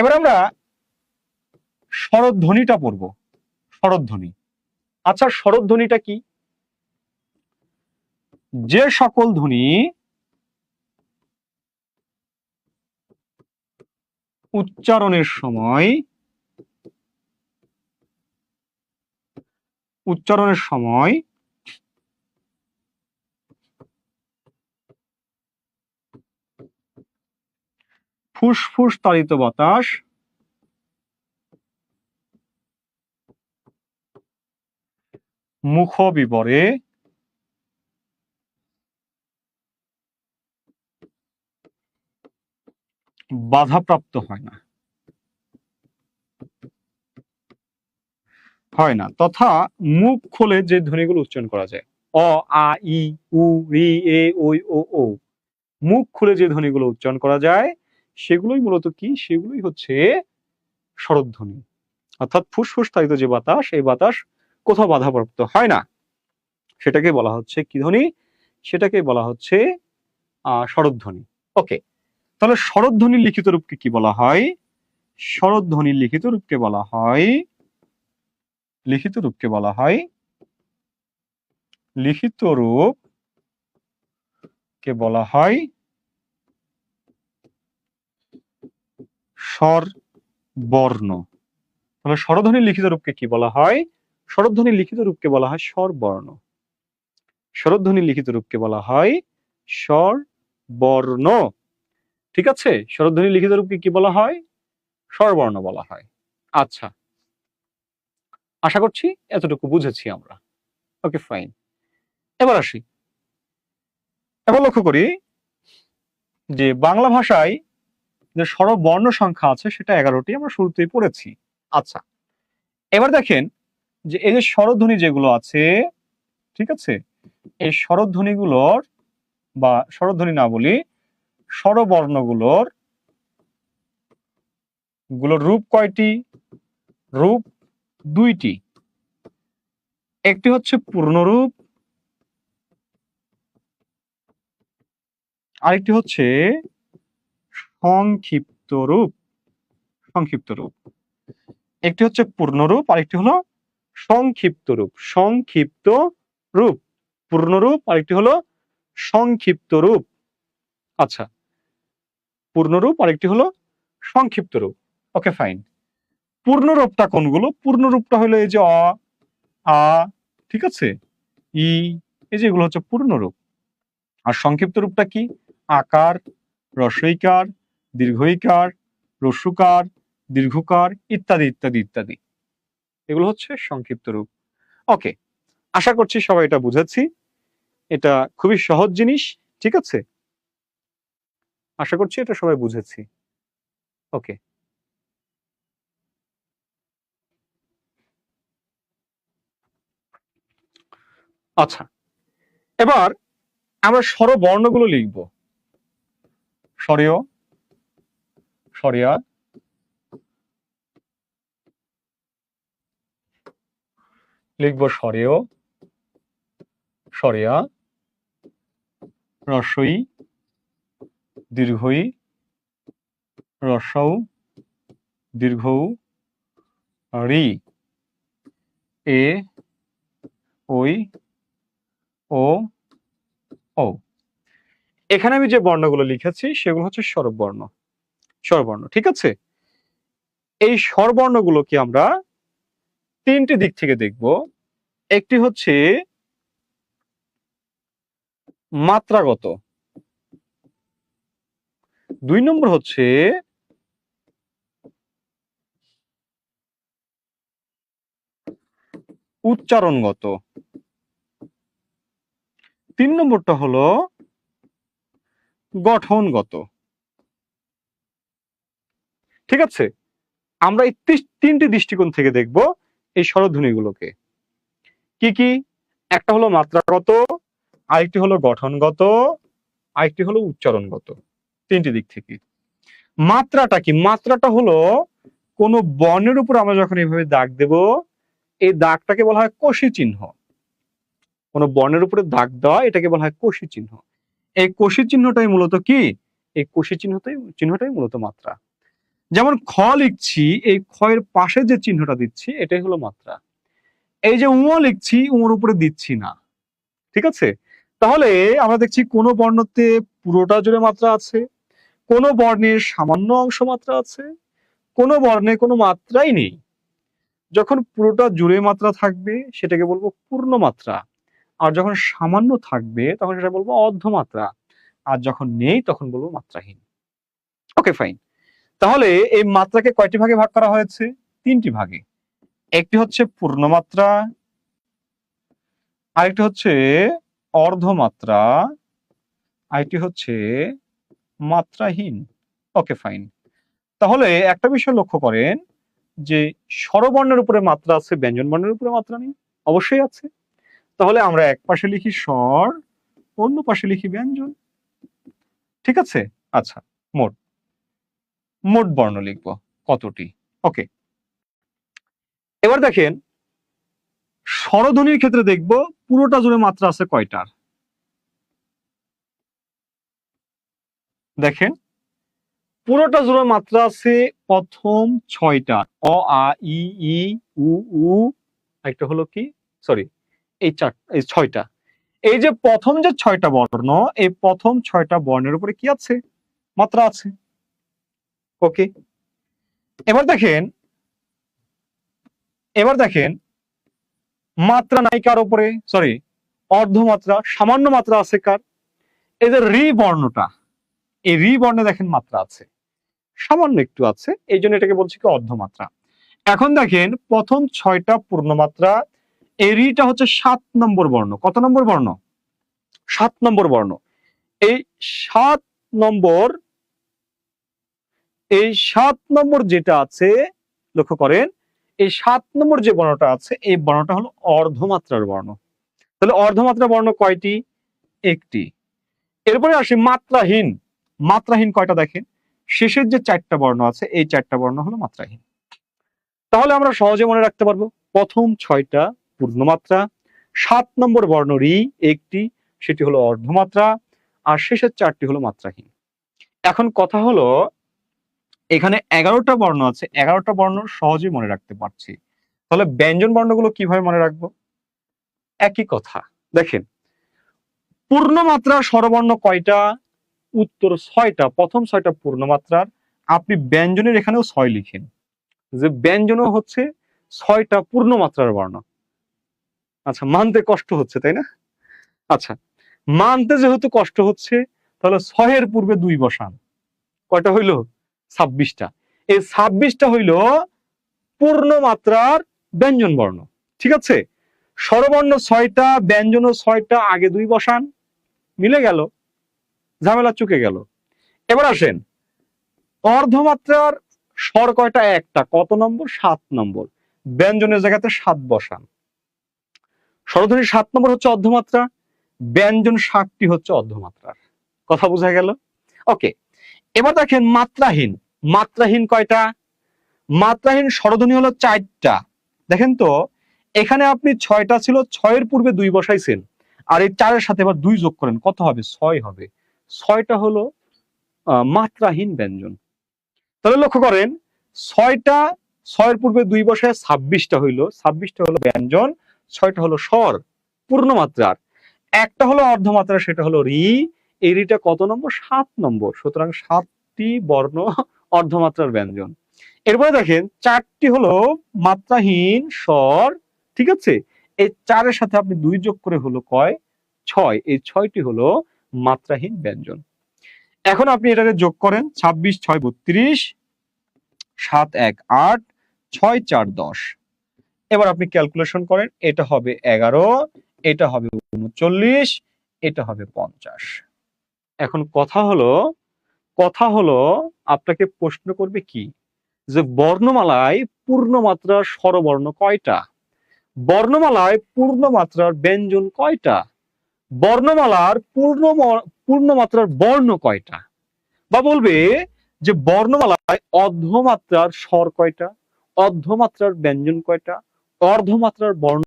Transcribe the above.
এবার আমরা শরৎধ্বনিটা পড়ব। শরৎধ্বনি। আচ্ছা শরৎধ্বনিটা কি? যে সকল ধ্বনি উচ্চারণের সময় উচ্চারণের সময় ফুসফুস তাড়িত বাতাস। মুখ বিবরে বাধাপ্রাপ্ত হয় না। হয় না। তথা মুখ খুলে যে ধ্বনিগুলো উচ্চারণ করা যায়। অ, আ, ই, উ, রি, এ ওই ও ও। মুখ খুলে যে ধ্বনিগুলো উচ্চারণ করা যায় সেগুলোই মূলত কি? সেগুলোই হচ্ছে স্বরধ্বনি অর্থাৎ ফুসফুস তাড়িত যে বাতাস, এই বাতাস কোথাও বাধাপ্রাপ্ত হয় না। সেটাকে বলা হচ্ছে কি ধ্বনি? সেটাকে বলা হচ্ছে আহ স্বরধ্বনি ওকে, তাহলে স্বরধ্বনির লিখিত রূপকে কি বলা হয়? স্বরধ্বনির লিখিত রূপকে বলা হয়, লিখিত রূপকে বলা হয়, লিখিত রূপ কে বলা হয় স্বর বর্ণ তাহলে স্বরধ্বনির লিখিত রূপকে কি বলা হয়? স্বরধ্বনির লিখিত রূপকে বলা হয় স্বর বর্ণ স্বরধ্বনির লিখিত রূপকে বলা হয় স্বর বর্ণ ঠিক আছে? স্বরধ্বনির লিখিত রূপকে কি বলা হয়? স্বরবর্ণ বলা হয়। আচ্ছা। আশা করছি এতটুকু বুঝেছি আমরা। Okay, fine. এবার আসি। এবার লক্ষ্য করি যে বাংলা ভাষায় যে স্বরবর্ণ সংখ্যা আছে সেটা এগারোটি আমরা শুরুতেই পড়েছি। আচ্ছা এবার দেখেন যে এই যে স্বরধ্বনি যেগুলো আছে, ঠিক আছে? এই স্বরধ্বনিগুলোর বা স্বরধ্বনি না বলি, স্বরবর্ণগুলোর গুলোর রূপ কয়টি? রূপ দুইটি। একটি হচ্ছে পূর্ণরূপ, আরেকটি হচ্ছে সংক্ষিপ্ত রূপ সংক্ষিপ্ত রূপ একটি হচ্ছে পূর্ণরূপ, আরেকটি হলো সংক্ষিপ্ত রূপ সংক্ষিপ্ত রূপ পূর্ণরূপ, আরেকটি হলো সংক্ষিপ্ত রূপ আচ্ছা পূর্ণরূপ, আরেকটি হলো সংক্ষিপ্ত রূপ ওকে, ফাইন। পূর্ণরূপটা কোনগুলো? পূর্ণরূপটা হলো এই যে অ, আ, ঠিক আছে? ই, এই যে এগুলো হচ্ছে পূর্ণরূপ। আর সংক্ষিপ্ত রূপটা কি? আকার, রসইকার দীর্ঘইকার রস্যুকার দীর্ঘকার ইত্যাদি ইত্যাদি ইত্যাদি। এগুলো হচ্ছে সংক্ষিপ্ত রূপ। ওকে, আশা করছি সবাই এটা বুঝেছি। এটা খুবই সহজ জিনিস, ঠিক আছে? আশা করছি এটা সবাই বুঝেছি। ওকে। আচ্ছা এবার আমরা স্বরবর্ণগুলো লিখব। স্বরীয় স্বরিয়া লিখব স্বরেয় স্বরিয়া রসই। দীর্ঘই। রসৌ দীর্ঘ রি। এ। ওই। ও। ও। এখানে আমি যে বর্ণগুলো লিখেছি, সেগুলো হচ্ছে স্বরবর্ণ স্বরবর্ণ, ঠিক আছে? এই স্বরবর্ণগুলোকে আমরা তিনটি দিক থেকে দেখব। একটি হচ্ছে মাত্রাগত। দুই নম্বর হচ্ছে উচ্চারণগত। তিন নম্বরটা হলো গঠনগত। ঠিক আছে? আমরা এই তিনটি দৃষ্টিকোণ থেকে দেখব এই স্বরধ্বনিগুলোকে। কি কি? একটা হলো মাত্রাগত, আরেকটি হলো গঠনগত, আরেকটি হলো উচ্চারণগত। তিনটি দিক থেকে। মাত্রাটা কি? মাত্রাটা হলো কোন বর্ণের উপর আমরা যখন এইভাবে দাগ দেব, এই দাগটাকে বলা হয় কোষী চিহ্ন। কোন বর্ণের উপরে দাগ দেওয়া, এটাকে বলা হয় কোষী চিহ্ন। এই কোষী চিহ্নটাই মূলত কি? এই কোষী চিহ্নটাই চিহ্নটাই মূলত মাত্রা। যেমন খ লিখছি, এই খয়ের পাশে যে চিহ্নটা দিচ্ছি, এটাই হলো মাত্রা। এই যে উঁ লিখছি উঁর উপরে দিচ্ছি না। ঠিক আছে? তাহলে আমরা দেখছি কোন বর্ণতে পুরোটা জুড়ে মাত্রা আছে, কোন বর্ণের সামান্য অংশ মাত্রা আছে, কোন বর্ণে কোনো মাত্রাই নেই। যখন পুরোটা জুড়ে মাত্রা থাকবে, সেটাকে বলব পূর্ণ মাত্রা। আর যখন সামান্য থাকবে, তখন সেটা বলব অর্ধমাত্রা। আর যখন নেই, তখন বলব মাত্রাহীন। ওকে ফাইন তাহলে এই মাত্রাকে কয়টি ভাগে ভাগ করা হয়েছে? তিনটি ভাগে। একটি হচ্ছে পূর্ণমাত্রা, আরেকটি হচ্ছে অর্ধমাত্রা, আরেকটি হচ্ছে মাত্রাহীন। ওকে, ফাইন। তাহলে একটা বিষয় লক্ষ্য করেন যে স্বরবর্ণের উপরে মাত্রা আছে ব্যঞ্জন বর্ণের উপরে মাত্রা নেই। অবশ্যই আছে। তাহলে আমরা এক পাশে লিখি স্বর, অন্য পাশে লিখি ব্যঞ্জন। ঠিক আছে? আচ্ছা মোট। মোট বর্ণ লিখব, কতটি? ওকে এবার দেখেন, স্বরধ্বনির ক্ষেত্রে দেখব, পুরোটা জুড়ে মাত্রা আছে কয়টার? দেখেন, পুরোটা জুড়ে মাত্রা আছে প্রথম ছয়টা অ, আ, ই ই, উ উ একটা হলো কি? সরি এই চার, এই ছয়টা। এই যে প্রথম যে ছয়টা বর্ণ, এই প্রথম ছয়টা বর্ণের উপরে কি আছে? মাত্রা আছে। ওকে এবার দেখেন এবার দেখেন, মাত্রা নাই কার উপরে? সরি অর্ধমাত্রা, সামান্য মাত্রা আছে কার? যে রি বর্ণটা এই রি বর্ণে দেখেন মাত্রা আছে। সামান্য একটু আছে, এই জন্য এটাকে বলছি কি অর্ধমাত্রা। এখন দেখেন, প্রথম ছয়টা পূর্ণমাত্রা, এই রিটা হচ্ছে সাত নম্বর বর্ণ। কত নম্বর বর্ণ? সাত নম্বর বর্ণ। এই সাত নম্বর এই সাত নম্বর যেটা আছে, লক্ষ্য করেন, এই সাত নম্বর যে বর্ণটা আছে, এই বর্ণটা হলো অর্ধমাত্রার বর্ণ। তাহলে অর্ধমাত্রা বর্ণ কয়টি? একটি। এরপরে আসি মাত্রাহীন। মাত্রাহীন কয়টা দেখেন? শেষের যে চারটা বর্ণ আছে, এই চারটা বর্ণ হলো মাত্রাহীন। তাহলে আমরা সহজে মনে রাখতে পারব, প্রথম ছয়টা পূর্ণমাত্রা, সাত নম্বর বর্ণ রি একটি, সেটি হলো অর্ধমাত্রা, আর শেষের চারটি হলো মাত্রাহীন। এখন কথা হলো এখানে এগারোটা বর্ণ আছে, এগারোটা বর্ণ সহজে মনে রাখতে পারছি। তাহলে ব্যঞ্জন বর্ণগুলো কীভাবে মনে রাখব? একই কথা, দেখেন। পূর্ণমাত্রা স্বরবর্ণ কয়টা? উত্তর ছয়টা, প্রথম ছয়টা পূর্ণমাত্রার। আপনি ব্যঞ্জনের এখানেও ছয় লিখেন। যে ব্যঞ্জনও হচ্ছে ছয়টা পূর্ণমাত্রার বর্ণ। আচ্ছা মানতে কষ্ট হচ্ছে, তাই না? আচ্ছা মানতে যেহেতু কষ্ট হচ্ছে, তাহলে ছয়ের পূর্বে দুই বসান। কয়টা হইল? ছাব্বিশটা। এই ছাব্বিশটা হইল পূর্ণমাত্রার ব্যঞ্জন বর্ণ। ঠিক আছে? স্বরবর্ণ ছয়টা, ব্যঞ্জন ছয়টা, আগে দুই বসান, মিলে গেল, ঝামেলা চুকে গেল। এবার আসেন, অর্ধমাত্রার স্বর কয়টা? একটা। কত নম্বর? সাত নম্বর। ব্যঞ্জনের জায়গাতে সাত বসান। স্বরধ্বনি সাত নম্বর হচ্ছে অর্ধমাত্রা, ব্যঞ্জন সাতটি হচ্ছে অর্ধমাত্রার। কথা বোঝা গেল? ওকে। এবার দেখেন মাত্রাহীন। মাত্রাহীন কয়টা? মাত্রাহীন স্বরধ্বনি হলো চারটা। দেখেন তো, এখানে আপনি ছয়টা ছিল, ছয়ের পূর্বে দুই বসাইছেন। আর এই চারের সাথে এবার দুই যোগ করেন, কত হবে? ছয় হবে। ছয়টা হলো মাত্রাহীন ব্যঞ্জন। তাহলে লক্ষ্য করেন, ছয়টা, ছয়ের পূর্বে দুই বসায় ছাব্বিশটা হইল। ছাব্বিশটা হলো ব্যঞ্জন, ছয়টা হলো স্বর, পূর্ণমাত্রার। একটা হলো অর্ধমাত্রা, সেটা হলো রি এই রিটা কত নম্বর? সাত নম্বর। সুতরাং সাতটি বর্ণ অর্ধমাত্রার ব্যঞ্জন। এরপরে দেখেন, চারটি হলো মাত্রাহীন, স্বর, ঠিক আছে? এই চারের সাথে আপনি দুই যোগ করে হলো কয়? ছয়। এই ছয়টি হলো মাত্রাহীন ব্যঞ্জন। এখন আপনি এটাকে যোগ করেন, ছাব্বিশ, ছয়, বত্রিশ, সাত, এক, আট, ছয়, চার, দশ। এবার আপনি ক্যালকুলেশন করেন, এটা হবে এগারো, এটা হবে উনচল্লিশ, এটা হবে পঞ্চাশ। এখন কথা হলো কথা হলো আপনাকে প্রশ্ন করবে কি? যে বর্ণমালায় পূর্ণমাত্রার স্বরবর্ণ কয়টা? বর্ণমালায় পূর্ণমাত্রার ব্যঞ্জন কয়টা? বর্ণমালার পূর্ণ পূর্ণমাত্রার বর্ণ কয়টা? বা বলবে যে বর্ণমালায় অর্ধমাত্রার স্বর কয়টা? অর্ধমাত্রার ব্যঞ্জন কয়টা? অর্ধমাত্রার বর্ণ